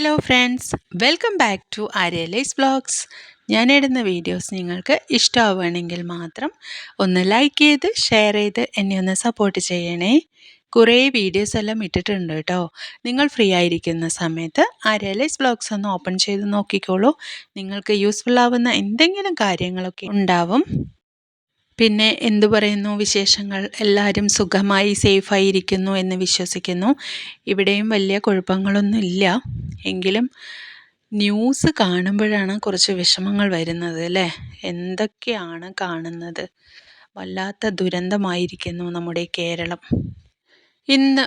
Hello friends welcome back to ആര്യലൈസ് blogs ഞാൻ ഇടുന്ന videos നിങ്ങൾക്ക് ഇഷ്ടമാവുകയാണെങ്കിൽ മാത്രം ഒന്ന് ലൈക്ക് ചെയ്ത് ഷെയർ ചെയ്ത് എന്നെ ഒന്ന് സപ്പോർട്ട് ചെയ്യണേ. കുറേ വീഡിയോസ് എല്ലാം ഇട്ടിട്ടുണ്ട് കേട്ടോ. നിങ്ങൾ ഫ്രീ ആയിരിക്കുന്ന സമയത്ത് ആര്യലൈസ് ബ്ലോഗ്സ് ഒന്ന് ഓപ്പൺ ചെയ്ത് നോക്കിക്കോളൂ. നിങ്ങൾക്ക് യൂസ്ഫുൾ ആവുന്ന എന്തെങ്കിലും കാര്യങ്ങളൊക്കെ ഉണ്ടാവും. പിന്നെ എന്തു പറയുന്നു വിശേഷങ്ങൾ? എല്ലാവരും സുഖമായി സേഫായി ഇരിക്കുന്നു എന്ന് വിശ്വസിക്കുന്നു. ഇവിടെയും വലിയ കുഴപ്പങ്ങളൊന്നും ഇല്ല. എങ്കിലും ന്യൂസ് കാണുമ്പോഴാണ് കുറച്ച് വിഷമങ്ങൾ വരുന്നത് അല്ലേ? എന്തൊക്കെയാണ് കാണുന്നത്? വല്ലാത്ത ദുരന്തമായിരിക്കുന്നു നമ്മുടെ കേരളം. ഇന്ന്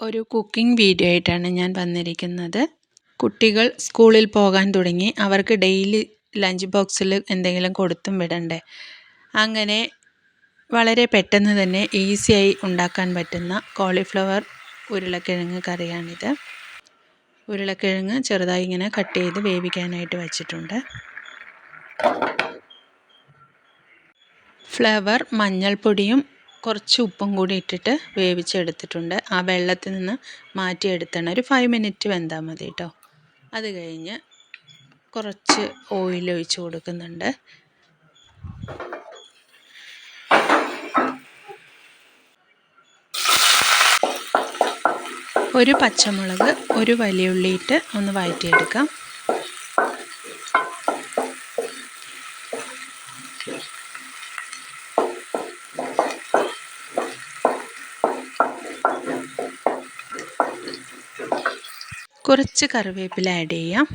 ഒരു കുക്കിംഗ് വീഡിയോ ആയിട്ടാണ് ഞാൻ വന്നിരിക്കുന്നത്. കുട്ടികൾ സ്കൂളിൽ പോകാൻ തുടങ്ങി. അവർക്ക് ഡെയിലി ലഞ്ച് ബോക്സിൽ എന്തെങ്കിലും കൊടുത്തും വിടണ്ടേ. അങ്ങനെ വളരെ പെട്ടെന്ന് തന്നെ ഈസിയായി ഉണ്ടാക്കാൻ പറ്റുന്ന കോളിഫ്ലവർ ഉരുളക്കിഴങ്ങ് കറിയാണിത്. ഉരുളക്കിഴങ്ങ് ചെറുതായി ഇങ്ങനെ കട്ട് ചെയ്ത് വേവിക്കാനായിട്ട് വച്ചിട്ടുണ്ട്. ഫ്ലവർ മഞ്ഞൾപ്പൊടിയും കുറച്ച് ഉപ്പും കൂടി ഇട്ടിട്ട് വേവിച്ചെടുത്തിട്ടുണ്ട്. ആ വെള്ളത്തിൽ നിന്ന് മാറ്റിയെടുത്തണം. ഒരു ഫൈവ് മിനിറ്റ് വെന്താൽ മതി കേട്ടോ അത് കഴിഞ്ഞ് കുറച്ച് ഓയിൽ ഒഴിച്ച് കൊടുക്കുന്നുണ്ട്. ഒരു പച്ചമുളക് ഒരു വലിയ ഉള്ളിയിട്ട് ഒന്ന് വഴറ്റിയെടുക്കാം. കുറച്ച് കറിവേപ്പില ആഡ് ചെയ്യാം.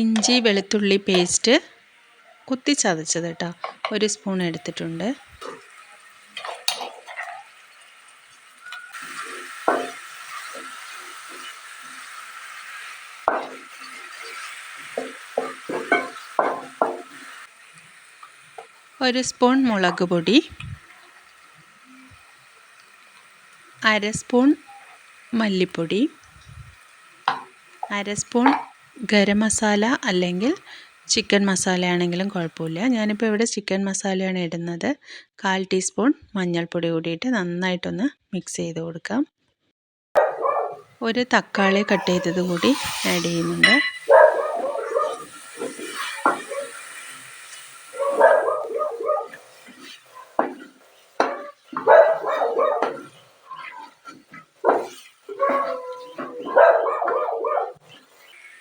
ഇഞ്ചി വെളുത്തുള്ളി പേസ്റ്റ് കുത്തി ചതച്ചത് കേട്ടോ ഒരു സ്പൂൺ എടുത്തിട്ടുണ്ട്. ഒരു സ്പൂൺ മുളക് പൊടി അര സ്പൂൺ മല്ലിപ്പൊടി അര സ്പൂൺ ഗരം മസാല അല്ലെങ്കിൽ ചിക്കൻ മസാല ആണെങ്കിലും കുഴപ്പമില്ല. ഞാനിപ്പോൾ ഇവിടെ ചിക്കൻ മസാലയാണ് ഇടുന്നത്. കാൽ ടീസ്പൂൺ മഞ്ഞൾപ്പൊടി കൂടിയിട്ട് നന്നായിട്ടൊന്ന് മിക്സ് ചെയ്ത് കൊടുക്കാം. ഒരു തക്കാളി കട്ട് ചെയ്തത് കൂടി ആഡ് ചെയ്യുന്നുണ്ട്.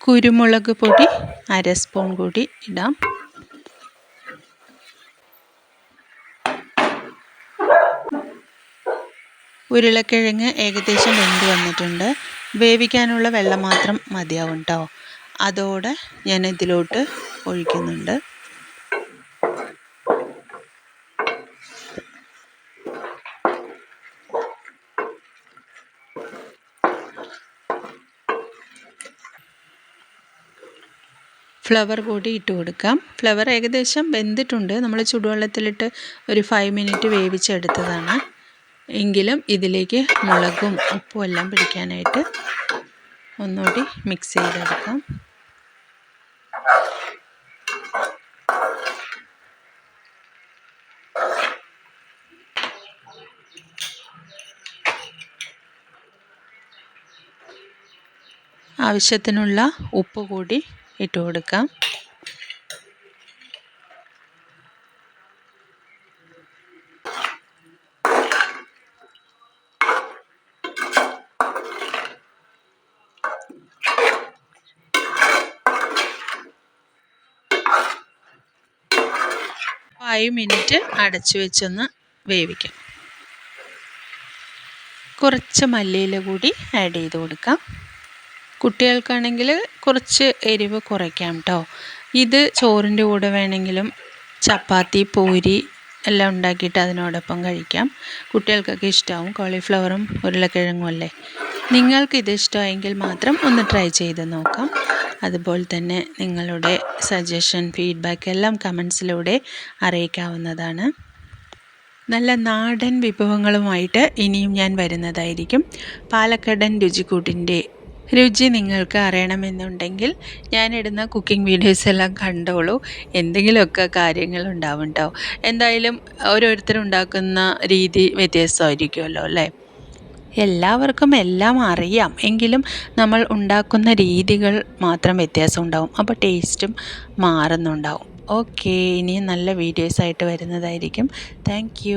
കുരുമുളക് പൊടി അര സ്പൂൺ കൂടി ഇടാം. ഉരുളക്കിഴങ്ങ് ഏകദേശം വെന്ത് വന്നിട്ടുണ്ട്. വേവിക്കാനുള്ള വെള്ളം മാത്രം മതിയാവും കേട്ടോ അതോടെ ഞാൻ ഇതിലോട്ട് ഒഴിക്കുന്നുണ്ട്. ഫ്ലവർ കൂടി ഇട്ട് കൊടുക്കാം. ഫ്ലവർ ഏകദേശം വെന്തിട്ടുണ്ട്. നമ്മൾ ചുടുവെള്ളത്തിലിട്ട് ഒരു ഫൈവ് മിനിറ്റ് വേവിച്ചെടുത്തതാണ്. എങ്കിലും ഇതിലേക്ക് മുളകും ഉപ്പും എല്ലാം പിടിക്കാനായിട്ട് ഒന്നുകൂടി മിക്സ് ചെയ്തെടുക്കാം. ആവശ്യത്തിനുള്ള ഉപ്പ് കൂടി ഇട്ട് കൊടുക്കാം. ഫൈവ് മിനിറ്റ് അടച്ചു വെച്ചൊന്ന് വേവിക്കാം. കുറച്ച് മല്ലിയില കൂടി ആഡ് ചെയ്ത് കൊടുക്കാം. കുട്ടികൾക്കാണെങ്കിൽ കുറച്ച് എരിവ് കുറയ്ക്കാം കേട്ടോ ഇത് ചോറിന്റെ കൂടെ വേണമെങ്കിലും ചപ്പാത്തി പൂരി എല്ലാം ഉണ്ടാക്കിയിട്ട് അതിനോടൊപ്പം കഴിക്കാം. കുട്ടികൾക്കൊക്കെ ഇഷ്ടമാവും കോളിഫ്ലവറും ഉരുളക്കിഴങ്ങും അല്ലേ? നിങ്ങൾക്ക് ഇത് ഇഷ്ടമായെങ്കിൽ മാത്രം ഒന്ന് ട്രൈ ചെയ്ത് നോക്കാം. അതുപോലെ തന്നെ നിങ്ങളുടെ സജഷൻ ഫീഡ്ബാക്ക് എല്ലാം കമൻസിലൂടെ അറിയിക്കാവുന്നതാണ്. നല്ല നാടൻ വിഭവങ്ങളുമായിട്ട് ഇനിയും ഞാൻ വരുന്നതായിരിക്കും. പാലക്കടൻ രുചിക്കൂട്ടിന്റെ രുചി നിങ്ങൾക്ക് അറിയണമെന്നുണ്ടെങ്കിൽ ഞാനിടുന്ന കുക്കിംഗ് വീഡിയോസ് എല്ലാം കണ്ടോളൂ. എന്തെങ്കിലുമൊക്കെ കാര്യങ്ങളുണ്ടാവും കേട്ടോ എന്തായാലും ഓരോരുത്തരും ഉണ്ടാക്കുന്ന രീതി വ്യത്യസ്തമായിരിക്കുമല്ലോ അല്ലേ? എല്ലാവർക്കും എല്ലാം അറിയാം. എങ്കിലും നമ്മൾ ഉണ്ടാക്കുന്ന രീതികൾ മാത്രം വ്യത്യാസം ഉണ്ടാവും അപ്പോൾ ടേസ്റ്റും മാറുന്നുണ്ടാവും. ഓക്കെ ഇനിയും നല്ല വീഡിയോസായിട്ട് വരുന്നതായിരിക്കും. താങ്ക്